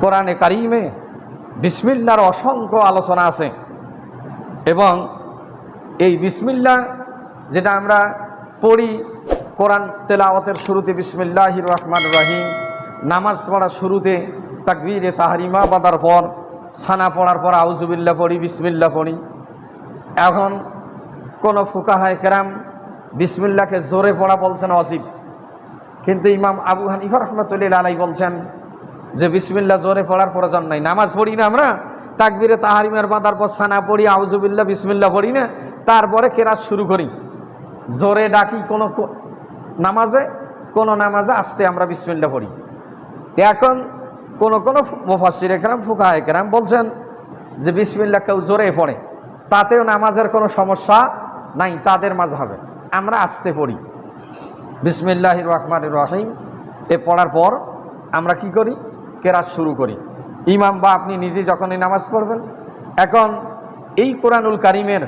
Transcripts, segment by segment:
কোরআনে কারিমে বিসমিল্লার অসংখ্য আলোচনা আছে। এবং এই বিসমিল্লা যেটা আমরা পড়ি কোরআন তেলাওয়াতের শুরুতে বিসমিল্লাহ রহমান রাহিম, নামাজ পড়ার শুরুতে, তাকবীরে তাহারিমা বাদার পর ছানা পড়ার পর আউজুবিল্লা পড়ি, বিসমিল্লা পড়ি। এখন কোনো ফুকাহায় কেরাম বিসমিল্লাকে জোরে পড়া বলছেন অজিব। কিন্তু ইমাম আবু হানিফা রহমতুল্লাহ আলাই বলছেন যে বিসমিল্লা জোরে পড়ার প্রয়োজন নাই। নামাজ পড়ি না আমরা, তাকবিরে তাহারিমের বাঁধার পর সানা পড়ি আউজুবিল্লা বিসমিল্লা পড়ি না, তারপরে কেরাত শুরু করি। জোরে ডাকি কোনো নামাজে কোনো নামাজে আসতে আমরা বিসমিল্লা পড়ি। এখন কোন কোন মুফাসির একরাম ফুকা একরাম বলছেন যে বিসমিল্লা কেউ জোরে পড়ে, তাতেও নামাজের কোনো সমস্যা নাই, তাদের মাঝ হবে। আমরা আসতে পড়ি। বিসমিল্লাহ রহমান রহিম, এ পড়ার পর আমরা কি করি? কেরাত শুরু করি। ইমাম বা আপনি নিজে যখনই নামাজ পড়বেন, এখন এই কোরআনুল কারিমের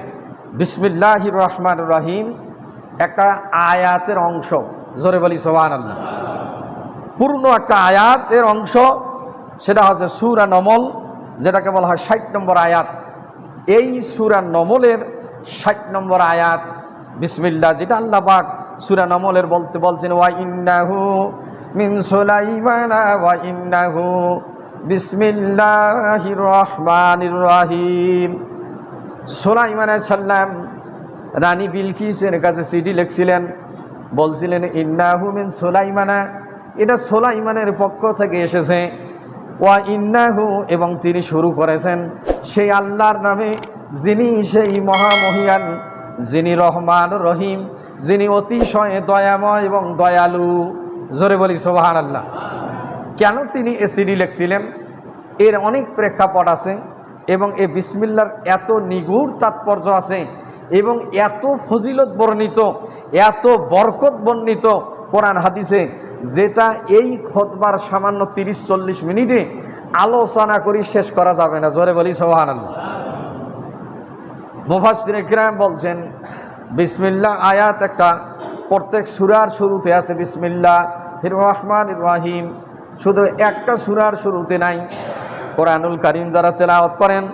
বিসমিল্লাহ রহমান রহিম একটা আয়াতের অংশ, জোরে বলি সোহান আল্লাহ পূর্ণ একটা আয়াতের অংশ, সেটা হচ্ছে সুরা নমল, যেটাকে বলা হয় ষাট নম্বর আয়াত। এই সুরা নমলের ষাট নম্বর আয়াত বিসমিল্লা যেটা আল্লাহ পাক সুরা নমলের বলতে বলছেন, ওয়া ইন্নাহু মিন সুলাইমানা ওয়া ইন্নাহু বিসমিল্লাহির রহমানির রহিম। সুলাইমান সাল্লাম রানী বিলকিসের কাছে চিঠি লিখছিলেন, বলছিলেন, ইন্নাহু মিন সুলাইমানা। এটা সুলাইমানের পক্ষ থেকে এসেছে। ওয়া ইন্নাহু, এবং তিনি শুরু করেছেন, সেই আল্লাহর নামে, যিনি সেই মহামহিয়ান, যিনি রহমান রহিম, যিনি অতিশয় দয়াময় এবং দয়ালু। জোরে বলি সোবাহান আল্লাহ কেন তিনি এ সিডি লিখছিলেন? এর অনেক প্রেক্ষাপট আছে এবং এ বিসমিল্লার এত নিগুড় তাৎপর্য আছে এবং এত ফজিলত বর্ণিত, এত বরকত বর্ণিত কোরআন হাদিসে, যেটা এই খতবার সামান্য তিরিশ চল্লিশ মিনিটে আলোচনা করি শেষ করা যাবে না। জোরে বলি সোহান আল্লাহ বলছেন বিসমিল্লা আয়াত একটা প্রত্যেক সুরার শুরুতে আছে বিসমিল্লা রহমান রাহিম শুধু একটা সুরার শুরুতে নাই, কোরআনুল কারিম যারা তেলাওয়াত করেন,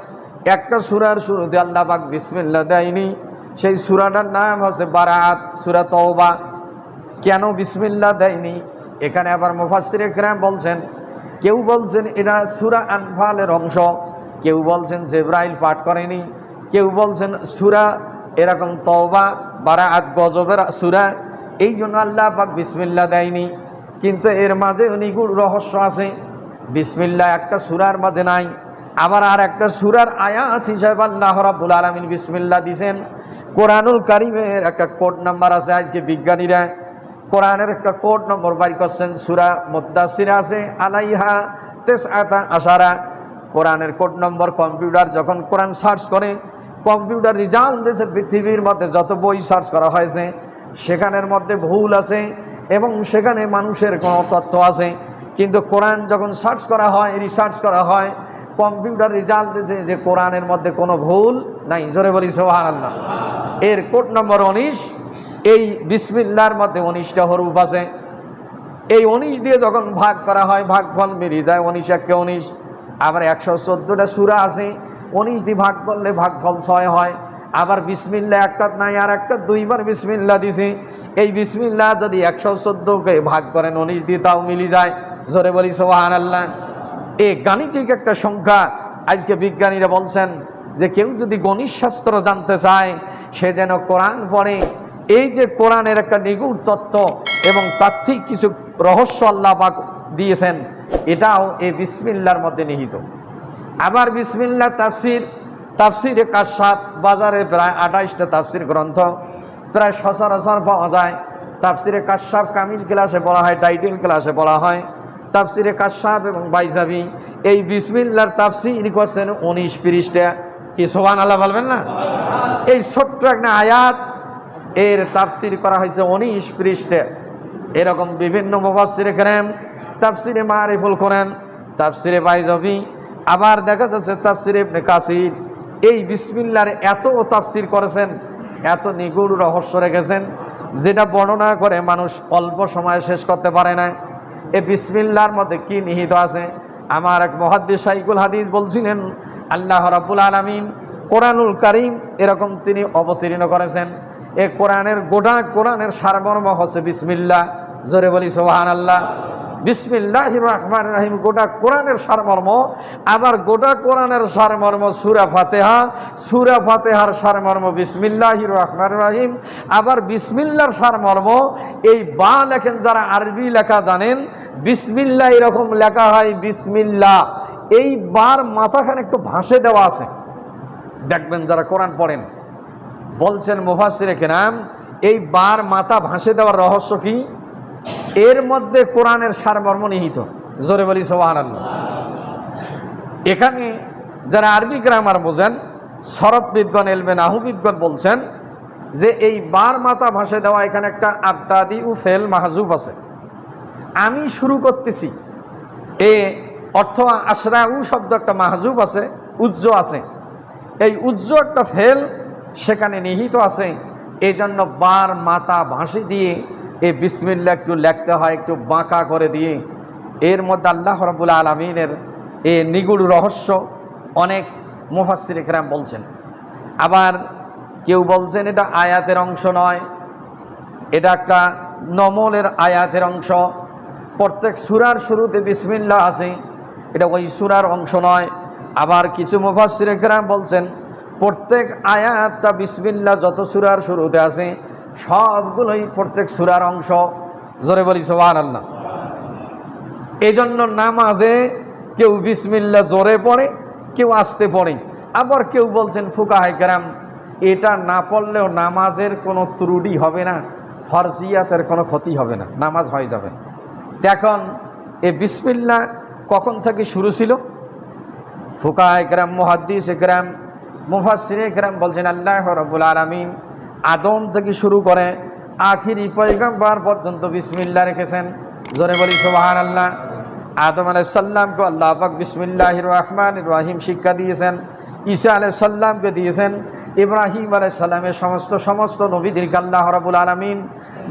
একটা সুরার শুরুতে আল্লাহ পাক বিসমিল্লা দেয়নি। সেই সুরাটার নাম হচ্ছে বারাত, সুরা তওবা। কেন বিসমিল্লা দেয়নি? এখানে আবার মুফাসির ইকরাম বলছেন, কেউ বলছেন এটা সুরা আনফালের অংশ, কেউ বলছেন জেব্রাইল পাঠ করেনি, কেউ বলছেন সুরা এরকম তওবা বারাআত গজবের সুরা, এই জন্য আল্লাহ পাক বিসমিল্লা দেয়নি। কিন্তু এর মাঝে নিগুড় রহস্য আছে। বিসমিল্লা একটা সুরার মাঝে নাই। আবার আর একটা সুরার আয়াত হিসাবে আল্লাহ রাব্বুল আলামিন বিসমিল্লা দিছেন। কোরআনুল কারিমের একটা কোড নাম্বার আছে আজকে বিজ্ঞানীরা। কোরআনের একটা কোড নম্বর বাড়ি করছেন, সুরা মুদাসির আছে, আলাইহা তেস আতা আশারা। কোরআনের কোড নম্বর কম্পিউটার যখন কোরআন সার্চ করে, কম্পিউটার রেজাল্ট দিয়েছে পৃথিবীর মধ্যে যত বই সার্চ করা হয়েছে, সেখানের মধ্যে ভুল আছে। এবং সেখানে মানুষের কোনো তথ্য আছে। কিন্তু কোরআন যখন সার্চ করা হয় রিসার্চ করা হয়, কম্পিউটার রেজাল্ট দিয়েছে যে কোরআনের মধ্যে কোনো ভুল নাই। জোরে বলি সোহান এর কোড নম্বর উনিশ, এই বিসমিল্লার মধ্যে উনিশটা হরুফ আছে। এই উনিশ দিয়ে যখন ভাগ করা হয় ভাগফল বেরিয়ে যায়, উনিশ একে উনিশ। আবার একশো চোদ্দোটা সুরা আছে। উনিশ দিয়ে ভাগ করলে ভাগফল ছয় হয়। আবার বিসমিল্লা একটা নাই আর একটা দুইবার বিসমিল্লা দিছে। এই বিসমিল্লা যদি একশো চোদ্দোকে ভাগ করেন, উনিশ দিয়ে তাও মিলি যায়। জোরে বলি সোহান আল্লাহ এ গাণিতিক একটা সংখ্যা। আজকে বিজ্ঞানীরা বলছেন যে কেউ যদি গণিত শাস্ত্র জানতে চায়, সে যেন কোরআন পড়ে। এই যে কোরআনের একটা নিগুড় তত্ত্ব এবং তাত্ত্বিক কিছু রহস্য আল্লাহ পাক দিয়েছেন, এটাও এই বিসমিল্লার মধ্যে নিহিত। আবার বিসমিল্লা তাফসির তাফসিরে কাশাপ বাজারে প্রায় আঠাইশটা তাফসির গ্রন্থ, প্রায় সচরাচর পাওয়া যায়। তাফসিরে কাশাপ কামিল ক্লাসে বলা হয়, টাইটেল ক্লাসে বলা হয়। তাফসিরে কাশাপ এবং বাইজাবি, এই বিসমিল্লার তাফসির করছেন উনিশ পৃষ্ঠা। কি সোহান আল্লাহ বলবেন না? এই ছোট্ট একটা আয়াত, এর তাফসির করা হয়েছে উনিশ পৃষ্ঠে। এরকম বিভিন্ন মুফাসসিরে করেন তাফসিরে মারিফুল করেন, তাফসিরে বাইজবি। আবার দেখা যাচ্ছে তাফসিরে কাসির। এই বিসমিল্লার এত তাফসির করেছেন, এত নিগুড় রহস্য রেখেছেন, যেটা বর্ণনা করে মানুষ অল্প সময়ে শেষ করতে পারে না। এই বিসমিল্লার মধ্যে কি নিহিত আছে? আমার এক মহাদ্দেশ সাইকুল হাদিস বলছিলেন, আল্লাহ রাব্বুল আলামিন কোরআনুল কারিম এরকম তিনি অবতীর্ণ করেছেন। এ কোরআনের গোটা কোরআনের সারমর্ম হচ্ছে বিসমিল্লাহ। জোরে বলি সোহান আল্লাহ বিসমিল্লাহ রহমান রাহিম, গোটা কোরআনের সারমর্ম, আবার গোটা কোরআনের সারমর্ম সুরা ফাতেহা, সুরা ফাতেহার সারমর্ম বিসমিল্লাহ রহমান রাহিম, আবার বিসমিল্লার সারমর্ম, এই বা লেখেন যারা আরবি লেখা জানেন বিসমিল্লা এরকম লেখা হয়, বিসমিল্লাহ। এই বার মাথাখানে একটু ভাসে দেওয়া আছে। দেখবেন যারা কোরআন পড়েন, বলছেন মুফাসির কেনাম এই বার মাথা ভাসে দেওয়ার রহস্য কি? এর মধ্যে কোরআনের সারমর্ম নিহিত। জোরে বলি সোহান এখানে যারা আরবি গ্রামার বোঝেন, সরববিদগণ এলবে নাহুবিদগণ বলছেন যে এই বার মাথা ভাসে দেওয়া এখানে একটা আবদাদি উ ফেল মাহজুব আছে। আমি শুরু করতেছি। এ অর্থ আশরা উ শব্দ একটা মাহজুব আছে, উজ্জ আছে। এই উজ্জ একটা ফেল সেখানে নিহিত আছে। এই জন্য বার মাতা ভাসি দিয়ে এই বিসমিল্লা একটু লেখতে হয়, একটু বাঁকা করে দিয়ে। এর মধ্যে আল্লাহ রবুল আলমিনের এ নিগুড় রহস্য অনেক মুফাসির একরাম বলছেন। আবার কেউ বলছেন, এটা আয়াতের অংশ নয়, এটা একটা নমলের আয়াতের অংশ। প্রত্যেক সুরার শুরুতে বিসমিল্লা আছে, এটা ওই সুরার অংশ নয়। আবার কিছু মুফাসির একরাম বলছেন, প্রত্যেক আয়াতটা বিসমিল্লা যত সুরার শুরুতে আছে সবগুলোই প্রত্যেক সুরার অংশ। জোরে বলি সোহান আল্লাহ এই জন্য নামাজে কেউ বিসমিল্লা জোরে পড়ে, কেউ আসতে পড়ে। আবার কেউ বলছেন ফুকা হাইকারাম এটা না পড়লেও নামাজের কোনো ত্রুটি হবে না, ফরজিয়াতের কোনো ক্ষতি হবে না, নামাজ হয়ে যাবে। এখন এ বিসমিল্লা কখন থেকে শুরু ছিল? ফুকা একরাম মুহাদ্দিস একরাম মুফাসির একরাম বলছেন, আল্লাহ রবুল আলমিন আদম থেকে শুরু করে আখিরি পয়গম্বর পর্যন্ত বিসমিল্লা রেখেছেন। জোরে বলি সোবাহান আল্লাহ আদম আলাইসাল্লামকে আল্লাহ পাক বিসমিল্লাহ রহমান রাহিম শিক্ষা দিয়েছেন। ঈসা আলাইসাল্লামকে দিয়েছেন। ইব্রাহিম আলাইসাল্লামের সমস্ত সমস্ত নবীদেরকে আল্লাহ রবুল আলমিন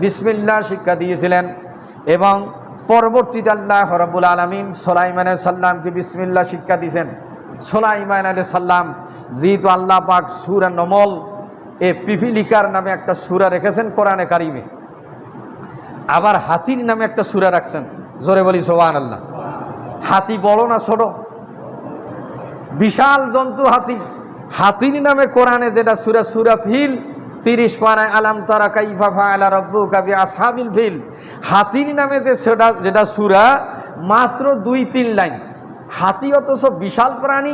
বিসমিল্লা শিক্ষা দিয়েছিলেন এবং পরবর্তীতে আল্লাহ রবুল আলমিন সোলাইমান সাল্লামকে বিসমিল্লা শিক্ষা দিয়েছেন। সোলাইমান আলাই সাল্লাম যেহেতু আল্লাহ পাক সুরা নমল এ পিপিলিকার নামে একটা সুরা রেখেছেন কোরআনে কারিমে। আবার হাতির নামে একটা সুরা রাখছেন। জোরে বলি সোহান আল্লাহ হাতি বড় না ছোট বিশাল জন্তু হাতি। হাতির নামে কোরআনে যেটা সুরা সুরা ফিল, তিরিশ পানায় আলাম তারা কাইফা আলা রব্বু কাবি আসহাবিল ফিল। হাতির নামে যে সেটা, যেটা সুরা, মাত্র দুই, তিন লাইন। হাতি অথচ বিশাল প্রাণী।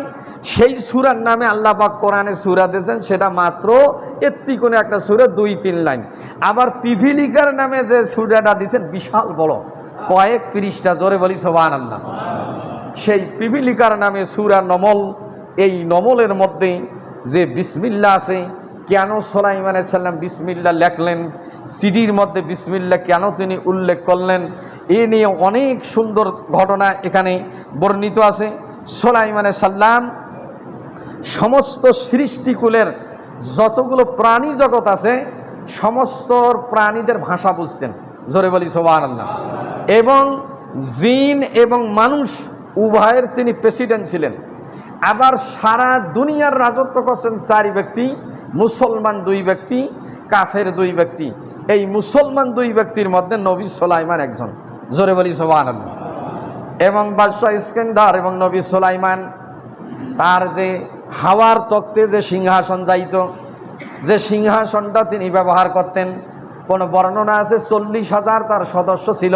সেই সুরার নামে আল্লাহ পাক কোরআনে সুরা দিয়েছেন, সেটা মাত্র এত্তি কোনো একটা সুরে দুই, তিন লাইন। আবার পিভিলিকার নামে যে সুরাটা দিয়েছেন, বিশাল বড়, কয়েক পৃষ্ঠা, জোরে বলি সোবান আল্লাহ সেই পিভিলিকার নামে সুরা নমল, এই নমলের মধ্যে যে বিসমিল্লা আছে কেন সোলাইমান সাল্লাম বিসমিল্লা লেখলেন? সিডির মধ্যে বিসমিল্লা কেন তিনি উল্লেখ করলেন? এ নিয়ে অনেক সুন্দর ঘটনা এখানে বর্ণিত আছে। সোলাইমান সাল্লাম সমস্ত সৃষ্টিকুলের যতগুলো প্রাণী জগৎ আছে, সমস্ত প্রাণীদের ভাষা বুঝতেন। জোরে বলি সোবান আল্লাহ এবং জিন এবং মানুষ উভয়ের তিনি প্রেসিডেন্ট ছিলেন। আবার সারা দুনিয়ার রাজত্ব করছেন চারি ব্যক্তি। মুসলমান দুই ব্যক্তি, কাফের দুই ব্যক্তি। এই মুসলমান দুই ব্যক্তির মধ্যে নবী সোলাইমান একজন। জোরে বলি আল্লাহ এবং বাদশাহ ইস্কেন্দার এবং নবী সোলাইমান, তার যে হাওয়ার তক্তে যে সিংহাসন যাইত, যে সিংহাসনটা তিনি ব্যবহার করতেন, কোনো বর্ণনা আছে? চল্লিশ হাজার তার সদস্য ছিল।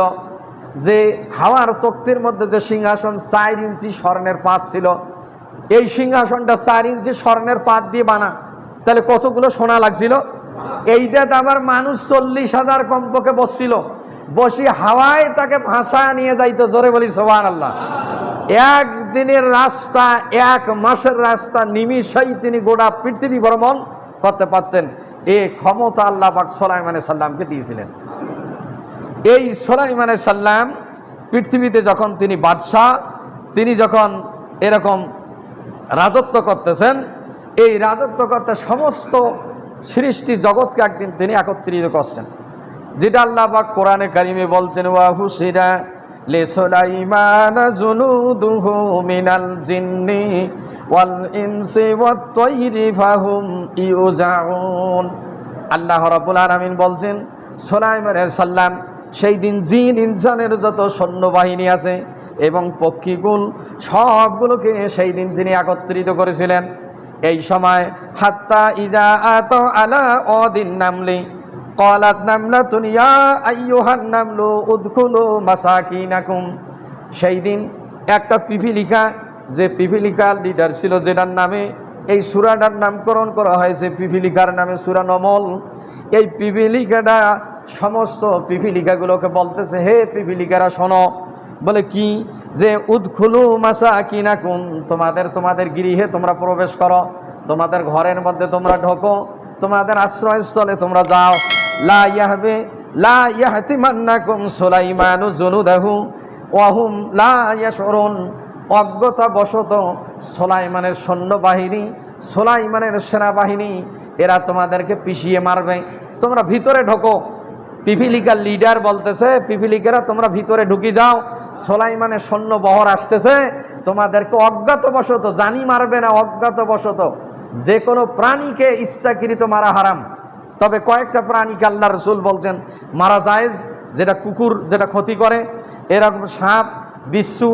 যে হাওয়ার তক্তের মধ্যে যে সিংহাসন চার ইঞ্চি স্বর্ণের পাত ছিল, এই সিংহাসনটা চার ইঞ্চি স্বর্ণের পাত দিয়ে বানা। তাহলে কতগুলো সোনা লাগছিল? এইটাতে আবার মানুষ চল্লিশ হাজার কমপক্ষে বসছিল। বসি হাওয়ায় তাকে ভাষায় নিয়ে যাইতো, জোরে বলি সোহান আল্লাহ একদিনের রাস্তা, এক মাসের রাস্তা নিমিষেই তিনি গোটা পৃথিবী ভ্রমণ করতে পারতেন। এ ক্ষমতা আল্লাহ পাক সোলাইমানে সাল্লামকে দিয়েছিলেন। এই সোলাইমানে সাল্লাম পৃথিবীতে যখন তিনি বাদশাহ, তিনি যখন এরকম রাজত্ব করতেছেন এই রাজত্ব করতে সমস্ত সৃষ্টি জগৎকে একদিন তিনি একত্রিত করছেন। যেটা আল্লাহ পাক কোরআনে কারিমে বলছেন, ওয়া হুসিরা লিসুলাইমান জুনুদুহু মিনাল জিন্নি ওয়াল বলছেন সাল্লাম সেই দিন জিন, ইনসানের যত সৈন্যবাহিনী আছে এবং পক্ষীকুল সবগুলোকে সেই দিন তিনি একত্রিত করেছিলেন। এই সময়, হাত্তা ইজা আত আলা অদিন নামলি। কলাত নামলা তুনিয়া আইয়ুহান নামলো উদখুলো মাসাকিনাকুম। সেই দিন একটা পিপিলিকা যে পিপিলিকার লিডার ছিল যেটার নামে, এই সুরাটার নামকরণ করা হয়েছে পিপিলিকার নামে সুরা নমল। এই পিপিলিকাটা সমস্ত পিপিলিকাগুলোকে বলতেছে, হে পিপিলিকারা শোনো। বলে, কি? যে উদখুলু মাসা কিনাকুম তোমাদের তোমাদের গৃহে তোমরা প্রবেশ করো, তোমাদের ঘরের মধ্যে তোমরা ঢোকো, তোমাদের আশ্রয়স্থলে তোমরা যাও। লা ইয়াহবে, লা ইয়াহতিমান্নাকুম সুলাইমানু জুনুদাহু, ওয়াহুম লা ইয়াশউরুন। অজ্ঞতা বশত সোলাইমানের সৈন্যবাহিনী, সোলাইমানের সেনাবাহিনী, এরা তোমাদেরকে পিষিয়ে মারবে। তোমরা ভিতরে ঢোকো। পিপিলিকার লিডার বলতেছে, পিপিলিকেরা তোমরা ভিতরে ঢুকি যাও। সোলাইমানের সৈন্য বহর আসতেছে, তোমাদেরকে অজ্ঞাতবশত, জানি মারবে না, অজ্ঞাতবশত, যে কোনো প্রাণীকে ইচ্ছাকৃত মারা হারাম। তবে কয়েকটা প্রাণীকে আল্লাহ রসুল বলছেন, মারা জায়েজ, যেটা কুকুর, যেটা ক্ষতি করে। এরকম সাপ, বিচ্ছু,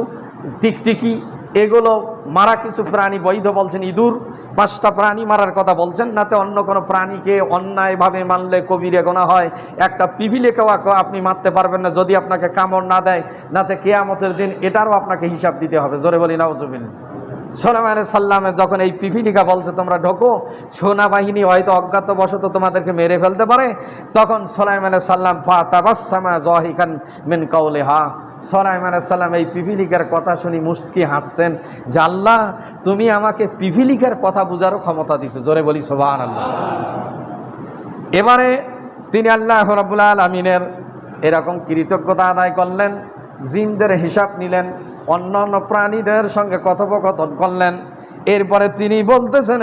টিকটিকি, এগুলো মারা কিছু প্রাণী বৈধ বলছেন, ইঁদুর। পাঁচটা প্রাণী মারার কথা বলছেন, নাতে অন্য কোনো প্রাণীকে অন্যায়ভাবে মানলে কবিরে গোনা হয়। একটা পিভিলেকেও আপনি মারতে পারবেন না, যদি আপনাকে কামড় না দেয়, নাতে কেয়ামতের দিন এটারও আপনাকে হিসাব দিতে হবে। জোরে বলি নাউজুবিন সোলাম আলাই সাল্লামে যখন এই পিপিলিকা বলছে, তোমরা ঢোকো, সেনাবাহিনী হয়তো অজ্ঞাত বশত তোমাদেরকে মেরে ফেলতে পারে। তখন সোলাইম আলাই সাল্লাম ফা তাবাসামা জহিখান মিন কৌলেহা সোলাইম আলাই সাল্লাম এই পিপিলিকার কথা শুনি মুস্কি হাসছেন যে আল্লাহ, তুমি আমাকে পিপিলিকার কথা বুঝারও ক্ষমতা দিছো। জোরে বলি সোবান আল্লাহ এবারে তিনি আল্লাহ রাবুল আলমিনের এরকম কৃতজ্ঞতা আদায় করলেন, জিনদের হিসাব নিলেন, অন্যান্য প্রাণীদের সঙ্গে কথোপকথন করলেন। এরপরে তিনি বলতেছেন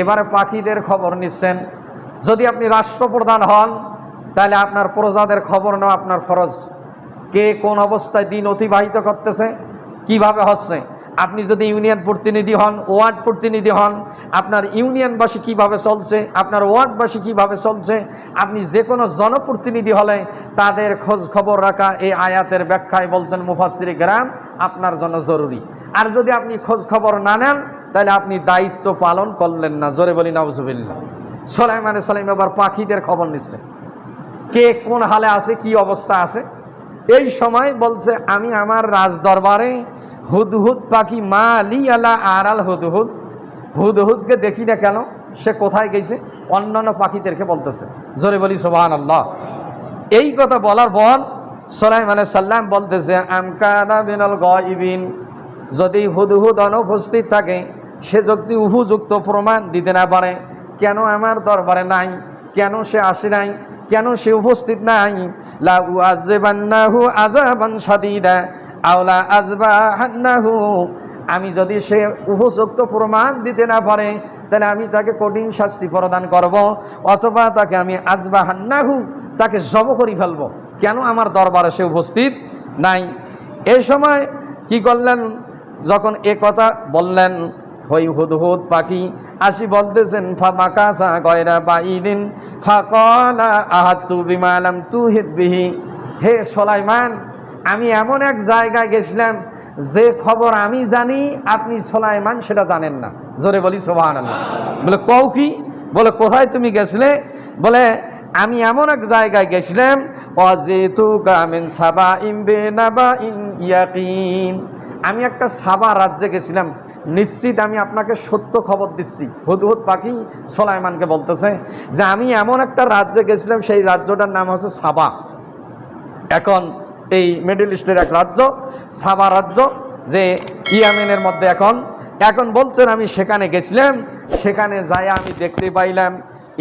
এবারে পাখিদের খবর নিচ্ছেন যদি আপনি রাষ্ট্রপ্রধান হন, তাহলে আপনার প্রজাদের খবর নেওয়া আপনার ফরজ। কে কোন অবস্থায় দিন অতিবাহিত করতেছে, কীভাবে হচ্ছে? আপনি যদি ইউনিয়ন প্রতিনিধি হন, ওয়ার্ড প্রতিনিধি হন, আপনার ইউনিয়নবাসী কীভাবে চলছে, আপনার ওয়ার্ডবাসী কীভাবে চলছে, আপনি যে কোনো জনপ্রতিনিধি হলে তাদের খোঁজ খবর রাখা এই আয়াতের ব্যাখ্যায় বলছেন মুফাসিরি গ্রাম, আপনার জন্য জরুরি। আর যদি আপনি খোঁজ খবর না নেন, তাহলে আপনি দায়িত্ব পালন করলেন না। জোরে বলি নবজুবিল্লা সোলাইমান সালাইম এবার পাখিদের খবর নিচ্ছে। কে কোন হালে আছে, কি অবস্থা আছে? এই সময় বলছে, আমি আমার রাজ দরবারে হুদহুদ পাখি মা আলি আলা আড়াল হুদহুদ, হুদহুদকে দেখি না কেন? সে কোথায় গেছে? অন্যান্য পাখিদেরকে বলতেছে। জোরে বলি সোহান আল্লাহ এই কথা বলার পর সোলাইম আলাই সাল্লাম বলতেছে আমকানা বিনল গইবিন যদি হুদহুদ অনুপস্থিত থাকে, সে যদি উপযুক্ত প্রমাণ দিতে না পারে কেন আমার দরবারে নাই? কেন সে আসে নাই? কেন সে উপস্থিত নাই? লা উআযিবান্নাহু আযাবান শাদীদা আওলা আযবাহান্নাহু। আমি যদি সে উপযুক্ত প্রমাণ দিতে না পারে, তাহলে আমি তাকে কঠিন শাস্তি প্রদান করব, অথবা তাকে আমি আজবাহান্নাহু তাকে জব করি ফেলব। কেন আমার দরবারে সে উপস্থিত নাই? এই সময় কি করলেন? যখন এ কথা বললেন হই হুদ হুদ পাখি আসি বলতেছেন ফা মাকাসা গয়রা বাইদিন ফা কলা আহাতু বিমালাম হে সোলাইমান, আমি এমন এক জায়গায় গেছিলাম, যে খবর আমি জানি, আপনি সোলাইমান সেটা জানেন না। জোরে বলি সোহান বলে, কও কি? বলে, কোথায় তুমি গেছিলে? বলে, আমি এমন এক জায়গায় গেছিলাম সাবা ইন আমি একটা সাবা রাজ্যে গেছিলাম নিশ্চিত আমি আপনাকে সত্য খবর দিচ্ছি। হুদহুদ পাখি সোলাইমানকে বলতেছে যে আমি এমন একটা রাজ্যে গেছিলাম, সেই রাজ্যটার নাম হচ্ছে সাবা। এখন এই মিডল ইস্টের এক রাজ্য, সাবা রাজ্য, যে ইয়ামেনের মধ্যে এখন। এখন বলছেন, আমি সেখানে গেছিলাম, সেখানে যাই আমি দেখতে পাইলাম,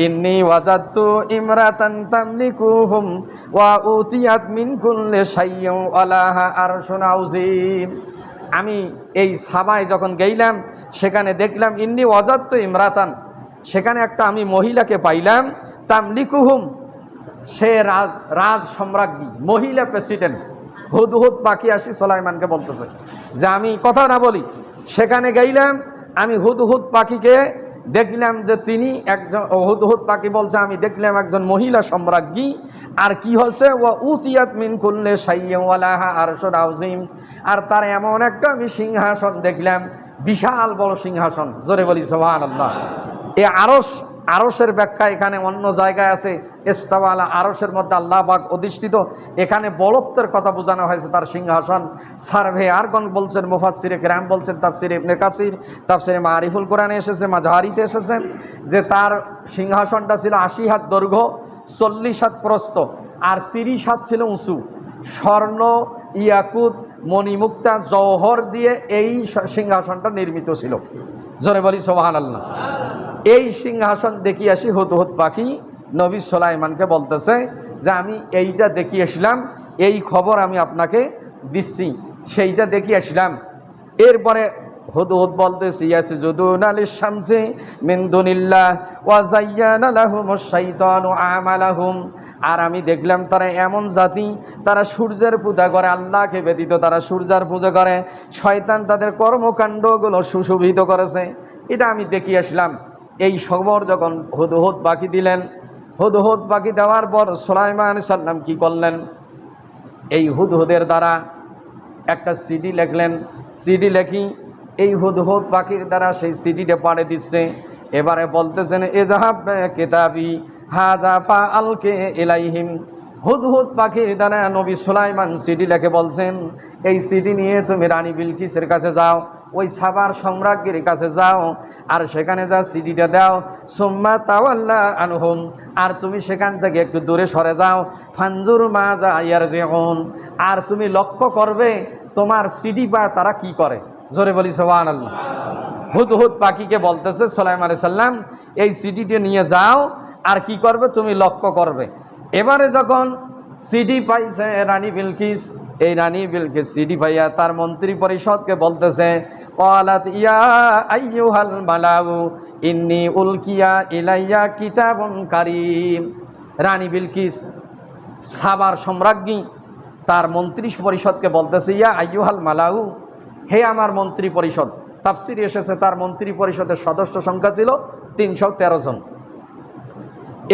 ইন্নি ওয়াজাদতু ইমরাতান তামলিকুহুম ওয়া উতিয়াত মিন কুল্লি ওয়ালাহা আরশুন আউযীম আমি এই সাবায় যখন গেইলাম, সেখানে দেখলাম, ইন্নি অজাত্য ইমরাতান। সেখানে একটা আমি মহিলাকে পাইলাম, তামলিকুহুম, সে রাজ রাজ সম্রাজ্ঞী, মহিলা প্রেসিডেন্ট। হুদহুদ পাখি আসি সোলাইমানকে বলতেছে। যে আমি কথা না বলি। সেখানে গেইলাম, আমি হুদহুদ পাখিকে দেখলাম যে তিনি একজন হুদহুদ পাখি বলছে, আমি দেখলাম একজন মহিলা সম্রাজ্ঞী। আর কি হচ্ছে ও উতিয়াত মিন খুললে সাইয়ালাহা আর আউজিম আর তার এমন একটা আমি সিংহাসন দেখলাম, বিশাল বড় সিংহাসন। জোরে বলি সোহান আল্লাহ এ আরস আরসের ব্যাখ্যা এখানে অন্য জায়গায় আছে। ইস্তাওয়ালা আরসের মধ্যে আল্লাহ পাক অধিষ্ঠিত। এখানে বড়ত্বের কথা বোঝানো হয়েছে তার সিংহাসন। সার্ভে আরগন বলছেন মুফাসিরে গ্রাম বলছেন, তাফসিরে ইবনে কাসির, তাফসিরে মারিফুল কোরআনে এসেছে মাঝহারিতে এসেছে যে তার সিংহাসনটা ছিল আশি হাত দৈর্ঘ্য, চল্লিশ হাত প্রস্থ আর তিরিশ হাত ছিল উঁচু। স্বর্ণ, ইয়াকুত, মণিমুক্তা, জওহর দিয়ে এই সিংহাসনটা নির্মিত ছিল। জোরে বলি সোহান আল্লাহ এই সিংহাসন দেখি আসি, হুত পাখি। নবী সোলাইমানকে বলতেছে যে, আমি এইটা দেখি আসলাম, এই খবর আমি আপনাকে দিচ্ছি, সেইটা দেখি আসলাম। এরপরে হুদহুদ বলতেছি, ইয়াসি যদুন আলী শামসি মিন্দুনিল্লাহ ওয়াজাইয়ানা লাহুমুশ শাইতানু আমালাহুম। আর আমি দেখলাম তারা এমন জাতি, তারা সূর্যের পূজা করে, আল্লাহকে ব্যতীত তারা সূর্যের পূজা করে। শয়তান তাদের কর্মকাণ্ডগুলো সুশোভিত করেছে। এটা আমি দেখি আসলাম। এই খবর যখন হুদহুদ বাকি দিলেন হুদহুদ বাকি দেওয়ার পর সোলাইমান সাল্লাম কি করলেন? এই হুদহুদের দ্বারা একটা সিডি লেখলেন। সিডি লেখি, এই হুদহুদ পাখির দ্বারা সেই সিডিটা পাড়ে দিচ্ছে। এবারে বলতেছেন এজাহাব কেতাবি, হাজা পা আলকে এলাইহিম হুদহুদ পাখির দ্বারা নবী সুলাইমান সিডি লেখে বলছেন, এই সিডি নিয়ে তুমি রানী বিলকিসের কাছে যাও ওই সাবার সম্রাজ্ঞীর কাছে যাও, আর সেখানে যা সিডিটা দাও। সোম্মা তাওয়াল্লা আনহুম, আর তুমি সেখান থেকে একটু দূরে সরে যাও। ফানজুর মা যা ইয়ার যেমন আর তুমি লক্ষ্য করবে তোমার সিডি বা তারা কি করে। জোরে বলি সোহান আল্লাহ হুদ হুদ পাখিকে বলতেছে সোলাইম আলি সাল্লাম এই সিডিটি নিয়ে যাও, আর কি করবে তুমি লক্ষ্য করবে। এবারে যখন সিডি পাইছে রানী বিলকিস, এই রানী বিলকিস সিডি পাইয়া তার মন্ত্রী পরিষদকে বলতেছে কলাত ইয়া আইয়ুহাল মালাউ ইন্নি উলকিয়া ইলাইয়া কিতাবুন কারীম রানী বিলকিস সাবার সম্রাজ্ঞী, তার মন্ত্রী পরিষদকে বলতেছে, ইয়া আইয়ুহাল মালাউ, হে আমার মন্ত্রী পরিষদ, তাফসির এসেছে তার মন্ত্রী পরিষদের সদস্য সংখ্যা ছিল তিনশো তেরো জন।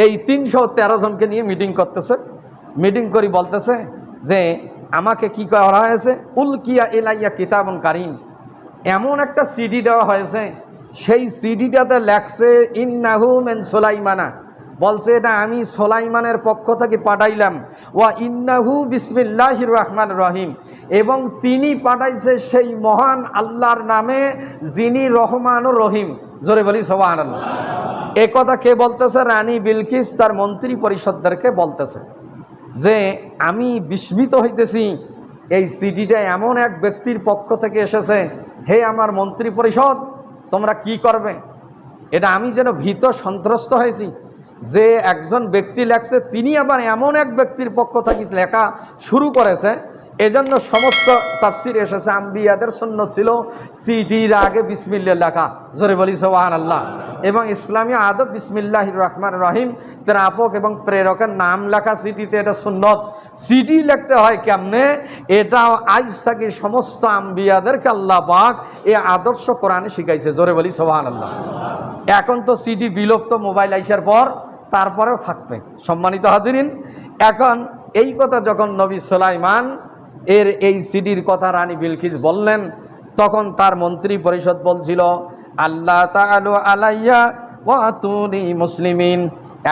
এই তিনশো তেরো জনকে নিয়ে মিটিং করতেছে। মিটিং করি বলতেছে যে, আমাকে কি করা হয়েছে? উলকিয়া এলাইয়া কিতাবন কারিম এমন একটা সিডি দেওয়া হয়েছে, সেই সিডিটাতে লেখছে, ইন্নাহু মেন সোলাইমানা। বলছে, এটা আমি সোলাইমানের পক্ষ থেকে পাঠাইলাম। ওয়া ইন্নাহু বিসমিল্লাহির রহমান রহিম। এবং তিনি পাঠাইছে সেই মহান আল্লাহর নামে, যিনি রহমান ও রহিম। জোরে বলি সোহান এ কথা কে বলতেছে? রানী বিলকিস, তার মন্ত্রী পরিষদদেরকে বলতেছে যে, আমি বিস্মিত হইতেছি, এই সিডিটা এমন এক ব্যক্তির পক্ষ থেকে এসেছে হে আমার মন্ত্রী পরিষদ, তোমরা কি করবে? এটা আমি যেন ভীত সন্ত্রস্ত হয়েছি যে একজন ব্যক্তি লেখছে, তিনি আবার এমন এক ব্যক্তির পক্ষ থাকি লেখা শুরু করেছে। এজন্য সমস্ত তাফসির এসেছে, আম্বিয়াদের শূন্য ছিল, সিটির আগে বিসমিল্লা লেখা। জোরে বলি সোহান আল্লাহ এবং ইসলামী আদব বিসমিল্লাহ রহমান রহিম। প্রাপক এবং প্রেরকের নাম লেখা সিটিতে এটা সুন্নত। সিডি লিখতে হয় কেমনে? এটা আজ থেকে সমস্ত আম্বিয়াদেরকে আল্লাহ পাক এ আদর্শ কোরআনে শিখাইছে। জোরে বলি সোহান আল্লাহ এখন তো সিডি বিলুপ্ত মোবাইল আইসার পর তারপরেও থাকবে। সম্মানিত হাজিরিন, এখন এই কথা যখন নবী সোলাইমান এর এই সিডির কথা রানী বিলকিস বললেন, তখন তার মন্ত্রী পরিষদ বলছিল আল্লাহ তালু আলাইয়া, ওয়াতুনি মুসলিমিন।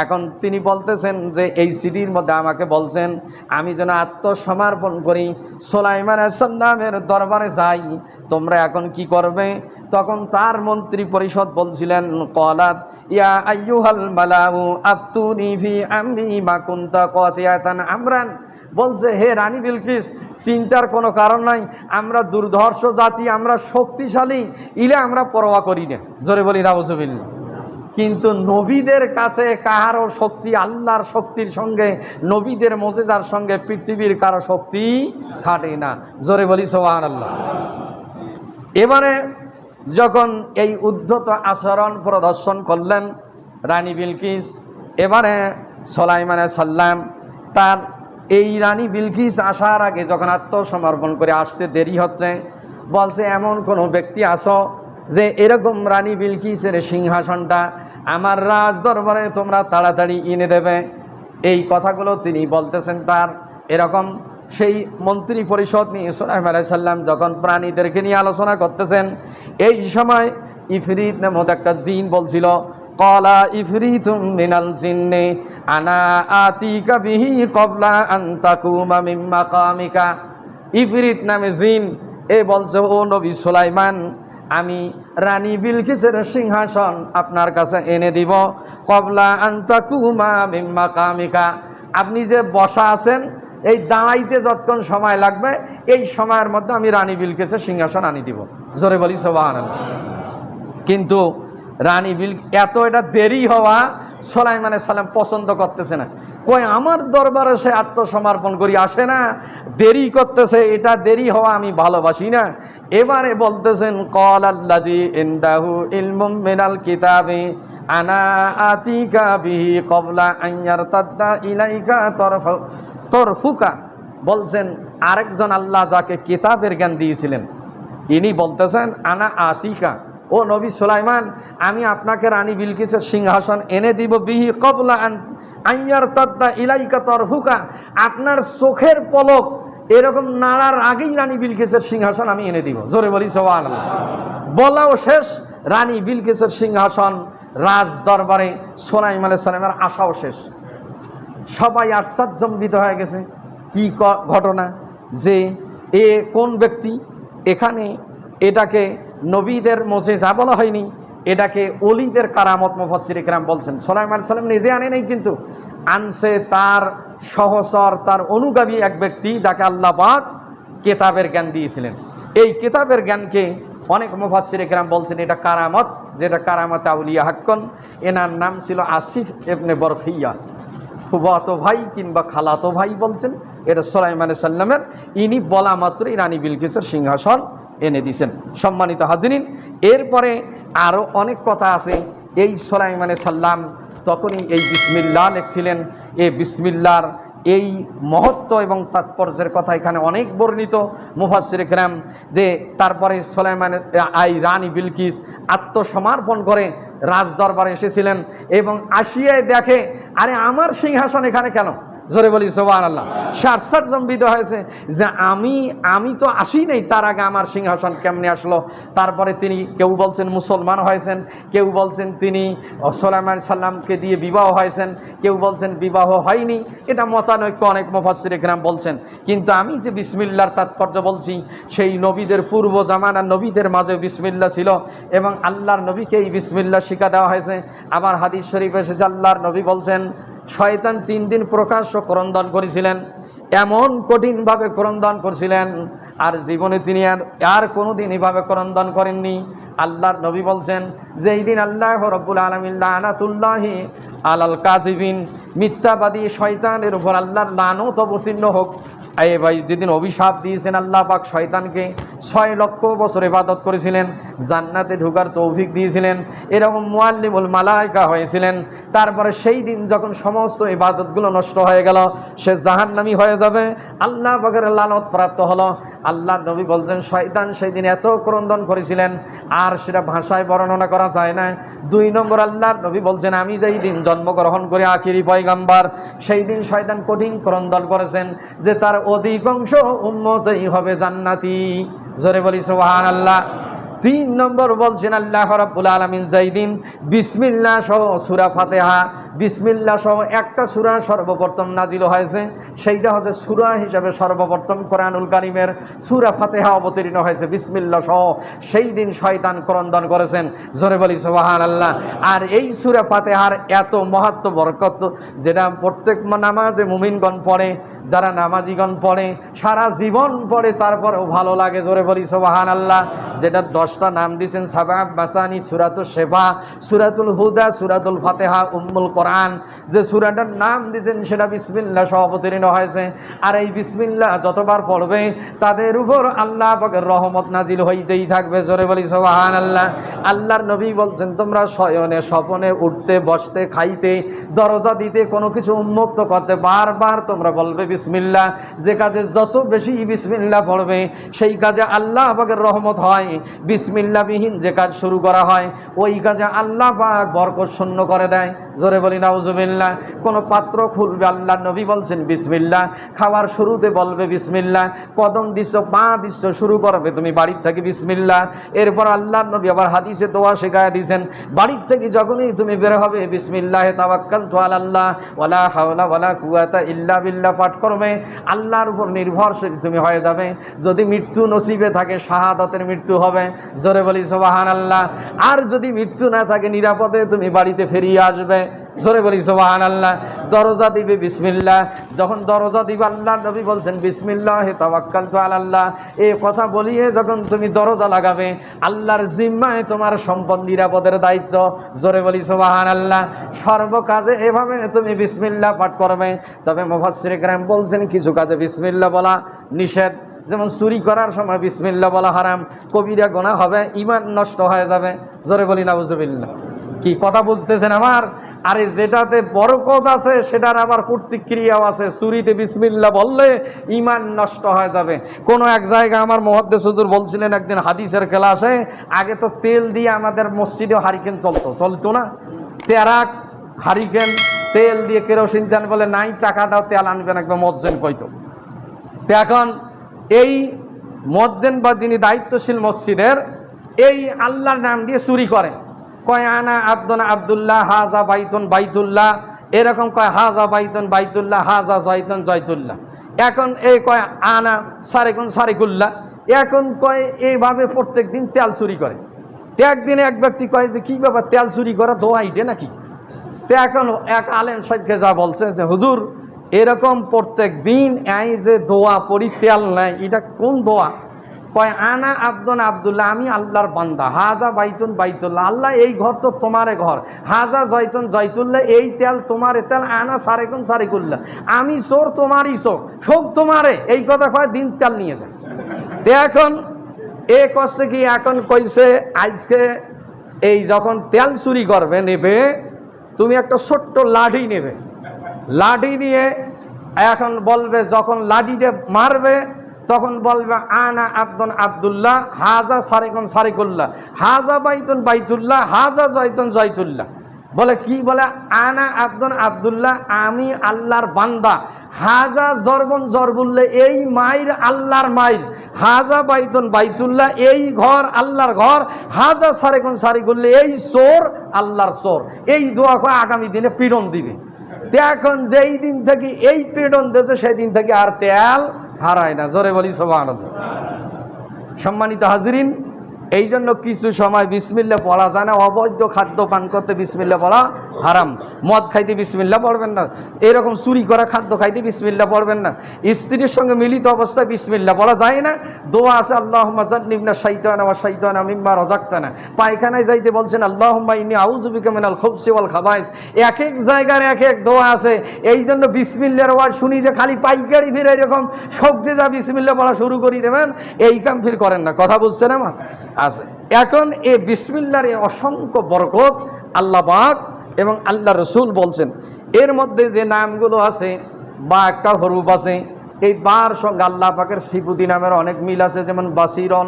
এখন তিনি বলতেছেন যে, এই সিটির মধ্যে আমাকে বলছেন, আমি যেন আত্মসমর্পণ করি। সোলাইমান সাল্লামের দরবারে যাই, তোমরা এখন কি করবে? তখন তার মন্ত্রী পরিষদ বলছিলেন, কলাত, ইয়া আইয়ুহাল মালাউ, আফতুনি ফি আমরি মা কুনতা কাতিয়াতান আমরান। বলছে হে রানী বিলকিস, চিন্তার কোনো কারণ নাই। আমরা দুর্ধর্ষ জাতি, আমরা শক্তিশালী। ইলে আমরা পরোয়া করি না। জোরে বলি রাবসবিল্লা কিন্তু নবীদের কাছে কাহারও শক্তি, আল্লাহর শক্তির সঙ্গে, নবীদের মজেজার সঙ্গে পৃথিবীর কারও শক্তি খাটে না। জোরে বলি সোহান আল্লাহ এবারে যখন এই উদ্ধত আচরণ প্রদর্শন করলেন রানী বিলকিস, এবারে সোলাইমান সাল্লাম তার এই রানী বিলকিস আসার আগে যখন আত্মসমর্পণ করে আসতে দেরি হচ্ছে, বলছে, এমন কোনো ব্যক্তি আসো যে এরকম রানী বিলকিসের সিংহাসনটা আমার রাজ দরবারে তোমরা তাড়াতাড়ি এনে দেবে? এই কথাগুলো তিনি বলতেছেন তার এরকম সেই মন্ত্রী পরিষদ নিয়ে সোলাইম আলাইসাল্লাম যখন প্রাণীদেরকে নিয়ে আলোচনা করতেছেন, এই সময় ইফরিত নামত একটা জিন বলছিল, কলা ইফরিতুম মিনাল জিন্নে আনা আতিকা বিহি কবলা আন্তাকুমা মিম্মা কামিকা ইফরিত নামে জিন, এ বলছে, ও নবী সুলাইমান, আমি রানী বিলকিসের সিংহাসন আপনার কাছে এনে দিব। কবলা আন্তাকুমা মিম্মা কামিকা আপনি যে বসা আছেন, এই দাঁড়াইতে যতক্ষণ সময় লাগবে, এই সময়ের মধ্যে আমি রানী বিলকিসের সিংহাসন আনি দিব। জোরে বলি সোবাহ কিন্তু রানী বিল, এত এটা দেরি হওয়া সোলাইমানের সালাম পছন্দ করতেছে না। কই আমার দরবারে সে আত্মসমর্পণ করি, আসে না। দেরি করতেছে, এটা দেরি হওয়া আমি ভালোবাসি না। এবারে বলতেছেন কল আল্লাজি ইন্দাহু আনা আতিকা বিহি কবলা আইয়ার তাদ্দা ইলাইকা তরফ তরফুকা বলছেন, আরেকজন আল্লাহ যাকে কিতাবের জ্ঞান দিয়েছিলেন, ইনি বলতেছেন, আনা আতিকা ও নবী সুলাইমান, আমি আপনাকে রানী বিলকিসের সিংহাসন এনে দিব বিহি কবলা আইয়ার তদ্দা ইলাইকা তরহুকা। আপনার চোখের পলক এরকম নাড়ার আগেই রানী বিলকিসের সিংহাসন আমি এনে দিব। জোরে বলি সোহান বলাও শেষ, রানী বিলকিসের সিংহাসন রাজ দরবারে সোলাইম আলাই সালামের আশাও শেষ। সবাই আশ্চর্যম্বিত হয়ে গেছে। ক- ঘটনা? যে এ কোন ব্যক্তি? এখানে এটাকে নবীদের যা বলা হয়নি, এটাকে অলিদের কারামত মুফাসির ইকরাম বলছেন। সোলাইম আল সালাম নিজে আনে নাই কিন্তু আনছে তার সহসর তার অনুগামী এক ব্যক্তি যাকে আল্লাহ কেতাবের জ্ঞান দিয়েছিলেন। এই কেতাবের জ্ঞানকে অনেক মুফাসির ইকরাম বলছেন, এটা কারামত, যেটা কারামত আউলিয়া হাক্কন। এনার নাম ছিল আসিফ এবনে বরফিয়া ফুবাতো ভাই কিংবা খালাতো ভাই বলছেন, এটা সোলাইমান সাল্লামের ইনি বলা মাত্রই রানী বিলকিসের সিংহাসন এনে দিছেন। সম্মানিত হাজিরিন, এরপরে আরও অনেক কথা আছে। এই সোলাইমান সাল্লাম তখনই এই বিসমিল্লা লেখছিলেন। এই বিসমিল্লার এই মহত্ব এবং তাৎপর্যের কথা এখানে অনেক বর্ণিত। মুফাসির গ্রাম দে তারপরে সোলাইমান, আই রানী বিলকিস আত্মসমর্পণ করে রাজ দরবারে এসেছিলেন এবং আসিয়ায় দেখে, আরে আমার সিংহাসন এখানে কেন? জোরে বলি সোবান আল্লাহ সারসার জম্বিত হয়েছে যে আমি আমি তো আসি নাই, তার আগে আমার সিংহাসন কেমনে আসলো? তারপরে তিনি, কেউ বলছেন মুসলমান হয়েছেন, কেউ বলছেন তিনি সোলাইমান সাল্লামকে দিয়ে বিবাহ হয়েছেন, কেউ বলছেন বিবাহ হয়নি। এটা মতানৈক্য অনেক মুফাসির গ্রাম বলছেন। কিন্তু আমি যে বিসমিল্লার তাৎপর্য বলছি, সেই নবীদের পূর্ব জামানার নবীদের মাঝে বিসমিল্লা ছিল এবং আল্লাহর নবীকে এই বিসমিল্লা শিক্ষা দেওয়া হয়েছে। আবার হাদিস শরীফ এসেছে, আল্লাহর নবী বলছেন শয়তান তিন দিন প্রকাশ্য ক্রন্দন করেছিলেন, এমন কঠিনভাবে ক্রন্দন করছিলেন, আর জীবনে তিনি আর আর কোনো দিন এভাবে ক্রন্দন করেননি। আল্লাহর নবী বলছেন যে এই দিন আল্লাহ রব্বুল আলমিল্লাহ আলাল কাজিবিন মিথ্যাবাদী শয়তানের উপর আল্লাহর লানত অবতীর্ণ হোক এ ভাই, যেদিন অভিশাপ দিয়েছেন আল্লাহ পাক শয়তানকে, ছয় লক্ষ বছর ইবাদত করেছিলেন, জান্নাতে ঢুকার তৌফিক দিয়েছিলেন, এরকম মুআল্লিমুল মালাইকা হয়েছিলেন, তারপরে সেই দিন যখন সমস্ত ইবাদতগুলো নষ্ট হয়ে গেল, সে জাহান্নামী হয়ে যাবে, আল্লাহ পাকের লানত প্রাপ্ত হলো। আল্লাহ নবী বলছেন, শয়তান সেই দিন এত ক্রন্দন করেছিলেন, আর সেটা ভাষায় বর্ণনা করা যায় না। দুই নম্বর আল্লাহর নবী বলছেন, আমি যেই দিন জন্মগ্রহণ করে আখিরি পয়গাম্বার, সেই দিন শয়তান কঠিন ক্রন্দন করেছেন, যে তার অধিকাংশ উন্মতই হবে জান্নাতি। জোরে বলি সোহান আল্লাহ তিন নম্বর বলছেন আল্লাহ রাব্বুল আলামিন জাইদিন বিসমিল্লা সহ সূরা ফাতিহা। বিসমিল্লাহ সহ একটা সুরা সর্বপ্রথম নাজিল হয়েছে। সেইটা হচ্ছে সুরা হিসাবে সর্বপ্রথম কোরআনুল কারিমের সুরা ফাতেহা অবতীর্ণ হয়েছে। বিসমিল্লাহ সহ সেই দিন শয়তান ক্রন্দন করেছেন। জোরে বলি সোহান আল্লাহ আর এই সুরা ফাতেহার এত মহাত্ম বরকত, যেটা প্রত্যেক নামাজে মুমিনগণ পড়ে, যারা নামাজিগণ পড়ে, সারা জীবন পড়ে, তারপরেও ভালো লাগে, জোরে বলি সোবাহান আল্লাহ যেটা দশটা নাম দিয়েছেন সাবাব মাসানি সুরাতুল শেফা, সুরাতুল হুদা, সুরাতুল ফাতেহা, উম্মুল কোরআন, যে সুরাটার নাম দিয়েছেন সেটা বিসমিল্লা সহ অবতীর্ণ হয়েছে। আর এই বিসমিল্লা যতবার পড়বে, তাদের উপর আল্লাহ পাকের রহমত নাজিল হইতেই থাকবে। জোরে বলি সোহান আল্লাহ আল্লাহর নবী বলছেন, তোমরা শয়নে স্বপনে উঠতে, বসতে, খাইতে, দরজা দিতে কোনো কিছু উন্মুক্ত করতে বারবার তোমরা বলবে বিসমিল্লা যে কাজে যত বেশি বিসমিল্লা পড়বে, সেই কাজে আল্লাহ পাকের রহমত হয়। বিসমিল্লা বিহীন যে কাজ শুরু করা হয়, ওই কাজে আল্লাহ পাক বরকত শূন্য করে দেয়। জোরে বলি, নাউজুবিল্লাহ, কোনো পাত্র খুলবে আল্লাহ নবী বলছেন বিসমিল্লা খাওয়ার শুরুতে বলবে বিসমিল্লা কদম দিচ্ছ, পা দিচ্ছ, শুরু করবে, তুমি বাড়ির থেকে বিসমিল্লা এরপর আল্লাহ নবী আবার হাদিসে দোয়া শেখায় দিয়েছেন, বাড়ির থেকে যখনই তুমি বের হবে, বিসমিল্লাহ তাবাক্কাল তো আল্লাহ ওয়ালা হাওলা ওয়ালা কুয়াতা ইল্লা বিল্লাহ পাঠ করবে। আল্লাহর উপর নির্ভরশীল তুমি হয়ে যাবে। যদি মৃত্যু নসিবে থাকে, শাহাদাতের মৃত্যু হবে। জোরে বলি সোবাহান আল্লাহ আর যদি মৃত্যু না থাকে, নিরাপদে তুমি বাড়িতে ফিরিয়ে আসবে। জোরে বলি সোবাহান আল্লাহ দরজা দিবে বিসমিল্লাহ। যখন দরজা দিবে, আল্লাহ নবী বলছেন, বিসমিল্লাহ হে তাওয়াক্কাল তো আল্লাহ এই কথা বলিয়ে যখন তুমি দরজা লাগাবে, আল্লাহর জিম্মায় তোমার সম্পদ নিরাপদের দায়িত্ব। জোরে বলি সোবাহান আল্লাহ সর্বকাজে এভাবে তুমি বিসমিল্লাহ পাঠ করবে। তবে মুফাসসির গ্রাম বলছেন, কিছু কাজে বিসমিল্লাহ বলা নিষেধ। যেমন চুরি করার সময় বিসমিল্লা বলা হারাম। কবিরা গোনা হবে ইমান নষ্ট হয়ে যাবে। জোরে বলি না বুঝবিল্লা কি কথা বুঝতেছেন আমার? আরে যেটাতে বরকত আছে, সেটার আবার প্রতিক্রিয়াও আছে। চুরিতে বিসমিল্লা বললে ইমান নষ্ট হয়ে যাবে। কোনো এক জায়গায় আমার মহদ্দে সুজুর বলছিলেন একদিন হাদিসের ক্লাসে, আগে তো তেল দিয়ে আমাদের মসজিদে হারিকেন চলতো। চলতো না? চেরাক হারিকেন, তেল দিয়ে কেরোসিন তেল বলে, নাই, টাকা দাও, তেল আনবেন একদম মজ্জেন কইতো। এখন এই মজ্জেন বা যিনি দায়িত্বশীল মসজিদের, এই আল্লাহর নাম দিয়ে চুরি করে। কয় আনা আব্দনা আবদুল্লাহ, হাজা বাইতুন বাইতুল্লাহ। এরকম কয়, হাজা বাইতুন বাইতুল্লাহ, হাজা জয়তুন জয়তুল্লাহ। এখন এই কয় আনা সারেকুন সারিকুল্লাহ। এখন কয় এইভাবে প্রত্যেক দিন তেল চুরি করে। তো একদিনে এক ব্যক্তি কয় যে, কি ব্যাপার, তেল চুরি করা ইটে নাকি? তো এখন এক আলেম সাহেবকে যা বলছে যে, হুজুর, এরকম প্রত্যেক দিন এই যে দোয়া পড়ি তেল নাই, এটা কোন দোয়া কয়, আনা আব্দন আবদুল্লাহ, আমি আল্লাহর বান্দা। হাজা বাইতুন বাইতুল্লাহ। আল্লাহ এই ঘর তো তোমারে ঘর। হাজা জয়তুন জয়তুল্লাহ, এই তেল তোমারে তেল। আনা সারেকুন সারিকুল্লাহ। আমি চোর তোমারই চোখ, শোক তোমারে। এই কথা কয়, দিন তেল নিয়ে যায়। তো এখন এ করছে কি, এখন কইছে, আজকে এই যখন তেল চুরি করবে, নেবে, তুমি একটা ছোট্ট লাঠি নেবে। লাঠি নিয়ে এখন বলবে, যখন লাঠি দিয়ে মারবে তখন বলবে, আনা আব্দন আবদুল্লাহ, হাজা সারেকুন সারেকুল্লাহ, হাজা বাইতন বাইতুল্লাহ, হাজা জয়তন জয়তুল্লাহ। বলে কি বলে? আনা আব্দন আবদুল্লাহ, আমি আল্লাহর বান্দা। হাজা জরবন জরবুল্লাহ এই মাইর আল্লাহর মাইর। হাজা বাইতন বাইতুল্লাহ, এই ঘর আল্লাহর ঘর। হাজা সারেকুন সারিকুল্লাহ এই চোর আল্লাহর চোর। এই দোয়া কয়, আগামী দিনে পীড়ন দিবে। এখন যেই দিন থেকে এই পীড়ন দিয়েছে সেই দিন থেকে আর তেল হারায় না জোরে বলি সবান সম্মানিত হাজরিন এই জন্য কিছু সময় বিসমিল্লা পড়া যায় না, অবৈধ খাদ্য পান করতে বিসমিল্লা পড়া হারাম। মদ খাইতে বিসমিল্লা পড়বেন না। এরকম চুরি করা খাদ্য খাইতে বিসমিল্লা পড়বেন না। স্ত্রীর সঙ্গে মিলিত অবস্থায় বিসমিল্লা পড়া যায় না। দোয়া আছে আল্লাহ নিবনা শাইতানা বা শাইতানা মিম্মা রজাক্তানা। পায়খানায় যাইতে বলছেন আল্লাহ ইনি আউজুবিকা মিনাল খুবসি ওয়াল খাবাইস। এক এক জায়গার এক এক দোয়া আছে। এই জন্য বিসমিল্লার ওয়ার্ড শুনি যে খালি পাইকারি ফিরে এরকম। শব্দে যা বিসমিল্লা পড়া শুরু করি দেবেন, এই কাম ফির করেন না। কথা বুঝছেন আমার? আছে। এখন এই বিসমিল্লার এই অসংখ্য বরকত আল্লাহ পাক এবং আল্লাহ রসুল বলছেন। এর মধ্যে যে নামগুলো আছে, বা একটা হরুপ আছে, এই বার সঙ্গে আল্লাহ পাকের শিবুদি নামের অনেক মিল আছে, যেমন বাসিরন।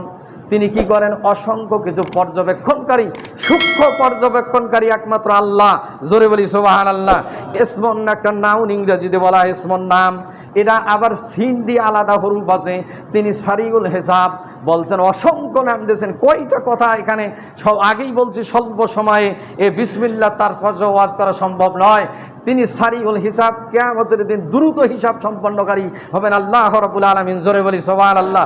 তিনি কি করেন? অসংখ্য কিছু পর্যবেক্ষণকারী, সূক্ষ্ম পর্যবেক্ষণকারী একমাত্র আল্লাহ। জোরে বলি সোবাহান আল্লাহ এসমন একটা নাউন ইংরেজিতে বলা এসমন নাম। এটা আবার সিন দিয়ে আলাদা হরুপ আছে তিনি সারিউল হেসাব বলছেন, অসংখ্য নাম দিয়েছেন, কয়টা কথা এখানে সব আগেই বলছি, স্বল্প সময়ে। এ বিসমিল্লা তার ফজ ওয়াজ করা সম্ভব নয়। তিনি সারিউল হিসাব কেয়ামতের দিন দ্রুত হিসাব সম্পন্নকারী হবেন। আল্লাহ রবুল আলমিন জোরে বলি সবাই আল্লাহ